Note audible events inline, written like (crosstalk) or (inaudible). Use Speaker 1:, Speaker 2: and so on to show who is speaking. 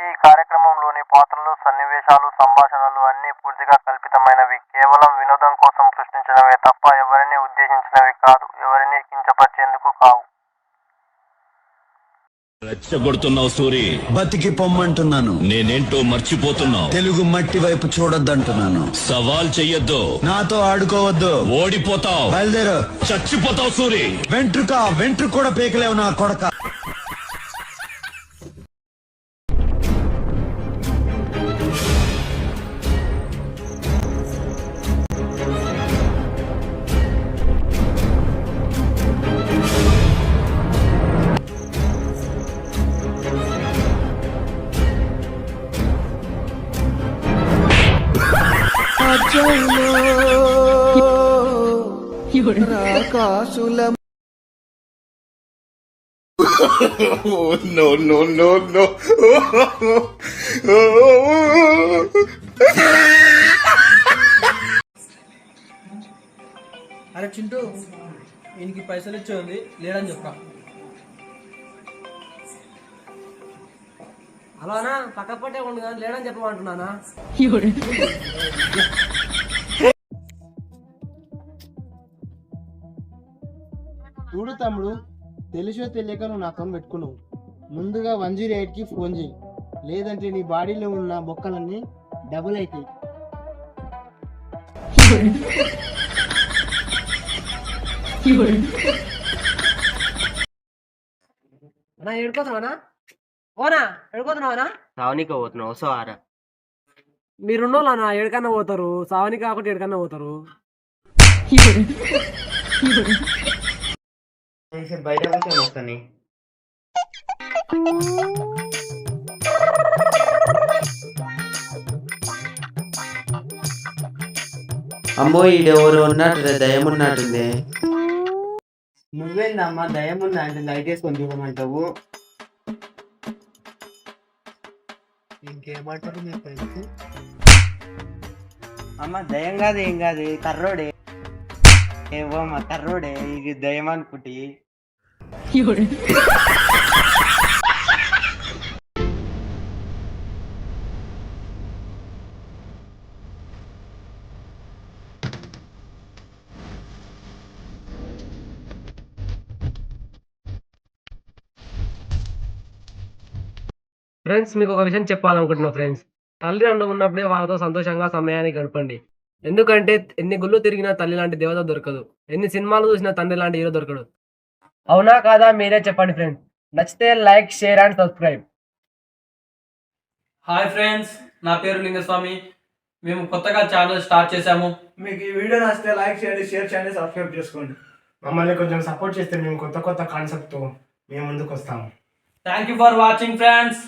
Speaker 1: ఈ కార్యక్రమంలోని పాత్రలు సన్నివేశాలు సంభాషణలు అన్నీ పూర్తిగా కల్పితమైనవి. కేవలం వినోదం కోసం సృష్టించినవే తప్ప ఎవరిని ఉద్దేశించినవి కాదు ఎవరిని కించపరిచేందుకు కావు.
Speaker 2: రెచ్చగొడుతున్నావు సూరి.
Speaker 3: బతికి పొమ్మంటున్నాను.
Speaker 2: నేనేంటో మర్చిపోతున్నావు.
Speaker 3: తెలుగు మట్టి వైపు చూడొద్దంటున్నాను.
Speaker 2: సవాల్ చెయ్యొద్దు.
Speaker 3: నాతో ఆడుకోవద్దు.
Speaker 2: ఓడిపోతావు.
Speaker 3: బయలుదేరు.
Speaker 2: చచ్చిపోతావు సూరి.
Speaker 3: వెంట్రుక వెంట్రుక కూడా పీకలేవు నా కొడక.
Speaker 4: No, no, no, no.
Speaker 5: అరే చింటూ ఈయనకి పైసలు ఇచ్చేది లేడని చెప్పా అలానా పక్క పట్టే ఉండు కానీ లేడని చెప్పమంటున్నానా?
Speaker 6: చూడు తమ్ముడు తెలిసో తెలియక నువ్వు నా ఫోన్ పెట్టుకున్నావు. ముందుగా వన్ జీరో ఎయిట్కి ఫోన్ చేయి. లేదంటే నీ బాడీలో ఉన్న బొక్కలన్నీ డబుల్ అవుతాయి
Speaker 5: అన్నా ఏడుకోతున్నావనా ఓనా
Speaker 7: సావనీకి పోతున్నావు వస్తావారా
Speaker 5: మీరున్నోళ్ళనా ఏడుకన్నా పోతారు. సావని కాకుండా ఏడుకన్నా పోతారు. (laughs)
Speaker 7: బయట కూర్చొని వస్తాను అమ్మో ఈడెవరు ఉన్నట్టు దయం ఉన్నట్టుంది నువ్వేందమ్మా దయం ఉందా? అంటే లైట్ వేసుకొని చూడమంటావు.
Speaker 6: ఇంకేమంటారు మీ ఫ్రెండ్స్?
Speaker 7: అమ్మ దయం కాదు ఏం కాదు కర్రోడే. ఏవో అమ్మ కర్రోడే ఇది దయం అనుకుంటి.
Speaker 5: ఫ్రెండ్స్ మీకు ఒక విషయం చెప్పాలనుకుంటున్నా ఫ్రెండ్స్ తల్లిదండ్రులు ఉన్నప్పుడే వాళ్ళతో సంతోషంగా సమయాన్ని గడపండి. ఎందుకంటే ఎన్ని గుళ్ళు తిరిగినా తల్లి లాంటి దేవత దొరకదు. ఎన్ని సినిమాలు చూసినా తండ్రి లాంటి హీరో దొరకడు. అవునా కాదా మీరే చెప్పండి ఫ్రెండ్స్ నచ్చితే like share and subscribe
Speaker 8: hi friends నా పేరు లింగస్వామి. మేము కొత్తగా ఛానల్ స్టార్ట్ చేశాము.
Speaker 6: మీకు ఈ వీడియో నచ్చితే లైక్ చేయండి షేర్ చేయండి సబ్స్క్రైబ్ చేసుకోండి. మమ్మల్ని కొంచెం సపోర్ట్ చేస్తే మేము కొత్త కొత్త కాన్సెప్ట్తో మేము ముందుకు వస్తాము.
Speaker 8: Thank you for watching friends